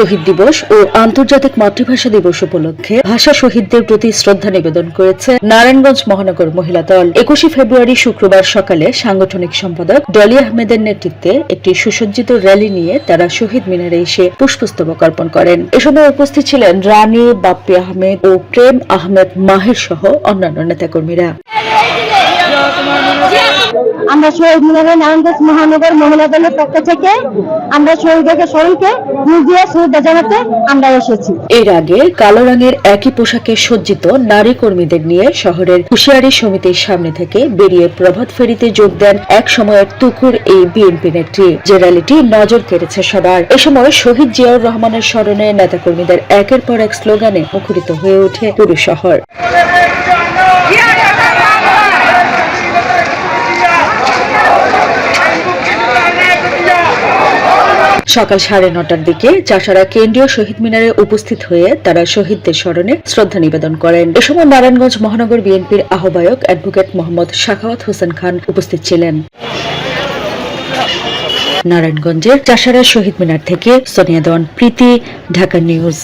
শহীদ দিবস ও আন্তর্জাতিক মাতৃভাষা দিবস উপলক্ষে ভাষা শহীদদের প্রতি শ্রদ্ধা নিবেদন করেছে নারায়ণগঞ্জ মহানগর মহিলা দল। একুশে ফেব্রুয়ারি শুক্রবার সকালে সাংগঠনিক সম্পাদক ডলি আহমেদের নেতৃত্বে একটি সুসজ্জিত র্যালি নিয়ে তারা শহীদ মিনারে এসে পুষ্পস্তবক অর্পণ করেন। এ সময় উপস্থিত ছিলেন রানী বাপ্পি আহমেদ ও প্রেম আহমেদ মাহের সহ অন্যান্য নেতাকর্মীরা। আমরা শহীদ মিনারে নারায়ণগঞ্জ মহানগর মহিলা দলের পক্ষ থেকে আমরা শহীদকে স্মরণকে ফুল দিয়ে শ্রদ্ধা জানাতে আমরা এসেছি। এর আগে কালো রঙের একই পোশাকে সজ্জিত নারী কর্মীদের নিয়ে শহরের হুঁশিয়ারি সমিতির সামনে থেকে বেরিয়ে প্রভাত ফেরিতে যোগ দেন এক সময়ের তুকুর এই বিএনপি নেত্রী। যে র্যালিটি নজর কেড়েছে সবার। এ সময় শহীদ জিয়াউর রহমানের স্মরণে নেতাকর্মীদের একের পর এক স্লোগানে মুখরিত হয়ে ওঠে পুরো শহর। সকাল সাড়ে নটার দিকে চাষারা কেন্দ্রীয় শহীদ মিনারে উপস্থিত হয়ে তারা শহীদদের স্মরণে শ্রদ্ধা নিবেদন করেন। এ সময় নারায়ণগঞ্জ মহানগর বিএনপির আহ্বায়ক অ্যাডভোকেট মোহাম্মদ শাখাওয়াত হোসেন খান উপস্থিত ছিলেন। নারায়ণগঞ্জের চাষারা শহীদ মিনার থেকে সোনিয়া দন প্রীতি, ঢাকা নিউজ।